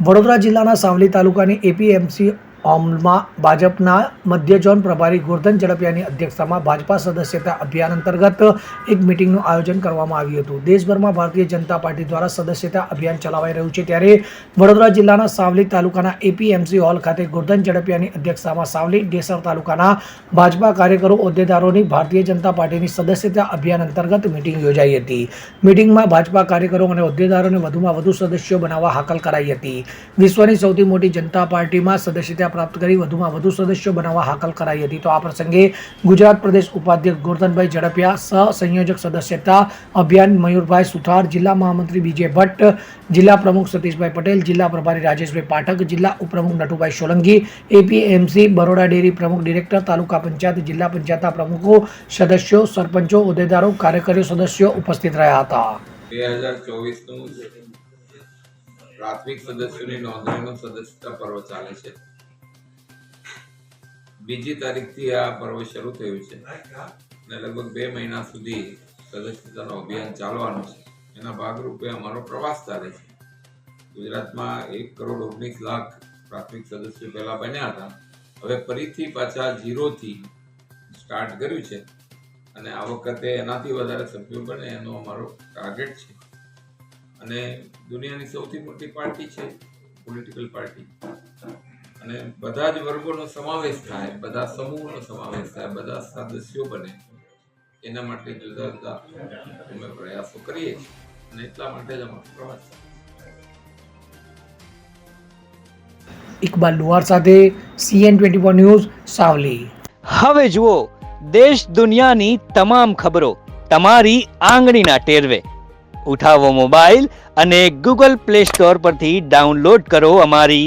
વડોદરા જિલ્લાના સાવલી તાલુકાની એપીએમસી ઓમમાં ભાજપના મધ્ય ઝોન પ્રભારી ગોરધન ઝડપિયાની અધ્યક્ષતામાં ભાજપા સદસ્યતા અભિયાન અંતર્ગત એક મિટિંગનું આયોજન કરવામાં આવ્યું હતું. દેશભરમાં ભારતીય જનતા પાર્ટી દ્વારા સદસ્યતા અભિયાન ચલાવાઈ રહ્યું છે ત્યારે વડોદરા જિલ્લાના સાવલી તાલુકાના એપીએમસી હોલ ખાતે ગોરધન ઝડપિયાની અધ્યક્ષતામાં સાવલી, ડેસર તાલુકાના ભાજપા કાર્યકરો, હોદ્દેદારોની ભારતીય જનતા પાર્ટીની સદસ્યતા અભિયાન અંતર્ગત મિટિંગ યોજાઈ હતી. મિટિંગમાં ભાજપા કાર્યકરો અને હોદ્દેદારોને વધુમાં વધુ સદસ્યો બનાવવા હાકલ કરાઈ હતી. વિશ્વની સૌથી મોટી જનતા પાર્ટીમાં સદસ્યતા પ્રાપ્ત કરી વધુમાં વધુ સદસ્યો બનાવવા હાકલ કરાઈ હતી. તો આ પ્રસંગે ગુજરાત પ્રદેશ ઉપાધ્યક્ષ ગોરધનભાઈ ઝડપિયા, સહસંયોજક સદસ્યતા અભિયાન મયુરભાઈ સુથાર, જિલ્લા મહામંત્રી વિજય ભટ્ટ, જિલ્લા પ્રમુખ સતીશભાઈ પટેલ, જિલ્લા પ્રભારી રાજેશભાઈ પાઠક, જિલ્લા ઉપપ્રમુખ નટુભાઈ સોલંકી, એપીએમસી બરોડા ડેરી પ્રમુખ ડિરેક્ટર, તાલુકા પંચાયત, જિલ્લા પંચાયતના પ્રમુખો, સદસ્યો, સરપંચો, હોદ્દેદારો કાર્યકરો સદસ્યો ઉપસ્થિત રહ્યા હતા. પ્રાથમિક સદસ્યોની નોંધણીનું સદસ્યતા પર્વ ચાલે છે. બીજી તારીખથી આ પર્વ શરૂ થયું છે. અને લગભગ બે મહિના સુધી સદસ્યતાનું અભિયાન ચાલવાનું છે. એના ભાગરૂપે અમારો પ્રવાસ ચાલે છે. ગુજરાતમાં એક કરોડ ઓગણીસ લાખ પ્રાથમિક સદસ્યો પહેલાં બન્યા હતા. હવે ફરીથી પાછા ઝીરોથી સ્ટાર્ટ કર્યું છે. અને આ વખતે એનાથી વધારે સભ્યો બને એનો અમારો ટાર્ગેટ છે. અને દુનિયાની સૌથી મોટી પાર્ટી છે, પોલિટિકલ પાર્ટી. અને બધા જ વર્ગોનો સમાવેશ થાય બધા સમૂહનો સમાવેશ થાય બધા સદસ્યો બને. એના માટે જુદા જુદા અમે પ્રયાસો કરીએ છીએ. અને એટલા માટે જ અમારો પ્રવાસ ઇકબાલ લુહાર સાથે CN twenty four news Savli. હવે જુઓ દેશ દુનિયાની તમામ ખબરો તમારી આંગળીના ટેરવે. ઉઠાવો મોબાઈલ અને ગૂગલ પ્લે સ્ટોર પરથી ડાઉનલોડ કરો અમારી